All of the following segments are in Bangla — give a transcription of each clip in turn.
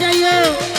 जाइए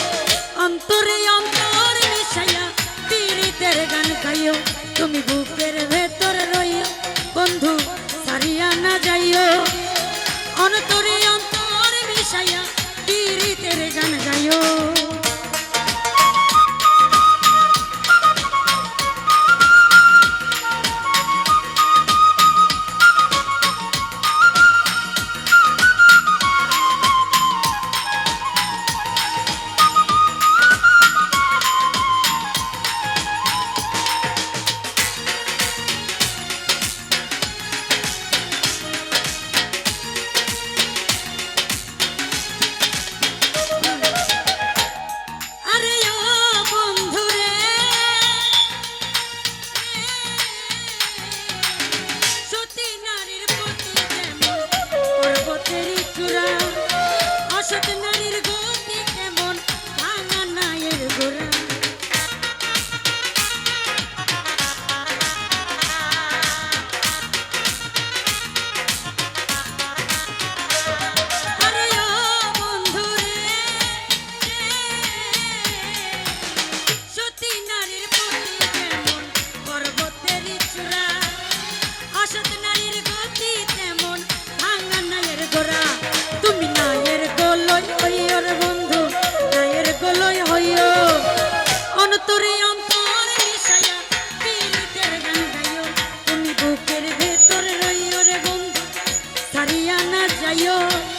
না যাইও।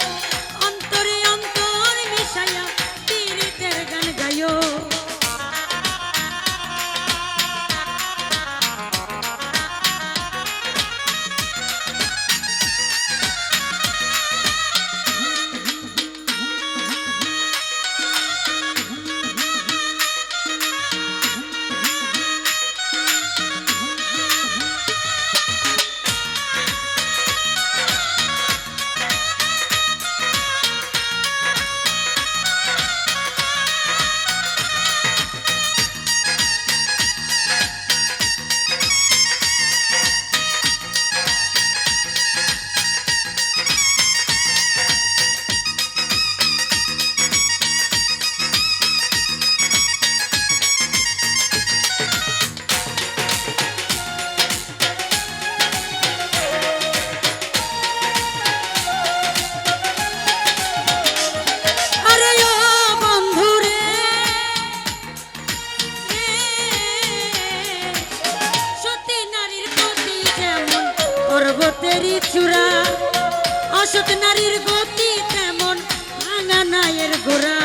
পর্বতেরই চূড়া। অসৎ নারীর গতি তেমন ভাঙা নায়ের ঘোড়া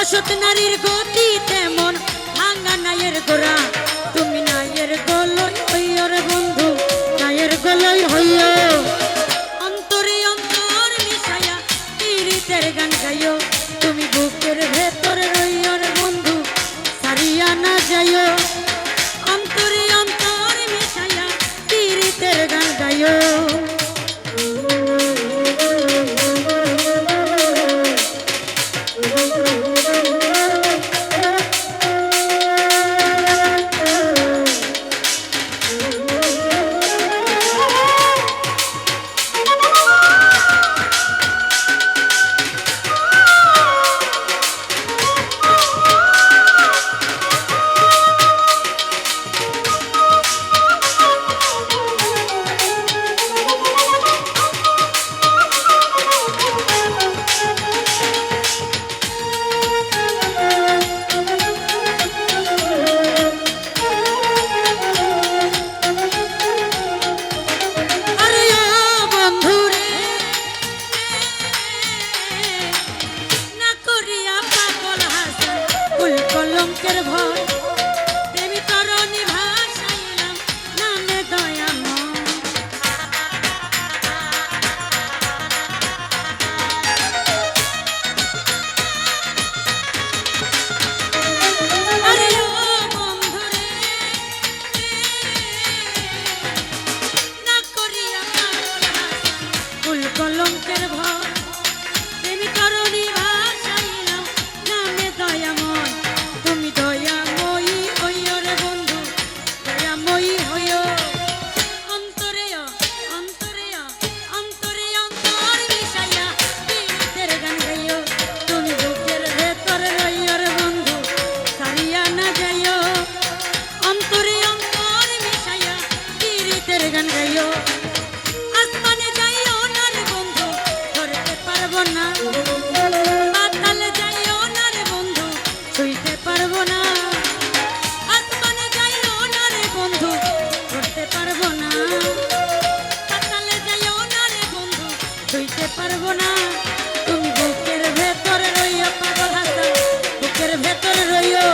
অসত নারীর গতি তেমন ভাঙ্গা নাইয়ের গোড়া। তুমি নাইয়ের গলই হইয়র বন্ধু নাইয়ের গলই হইয়। অন্তরে অন্তর মিশাইয়া পীড়িতের গান গাইও তুমি বুকের ভেতরে অঙ্কের ভয় পারব না। তুমি বুকের ভেতরে রইও পাগল হাসা। বুকের ভেতরে রইও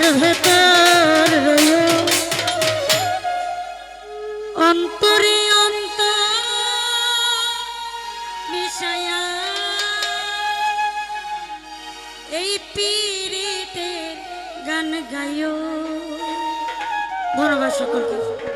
বুকের ভেতর রইও অন্তরে অন্তর মিশায়া এই পীড়িতের সকলকে।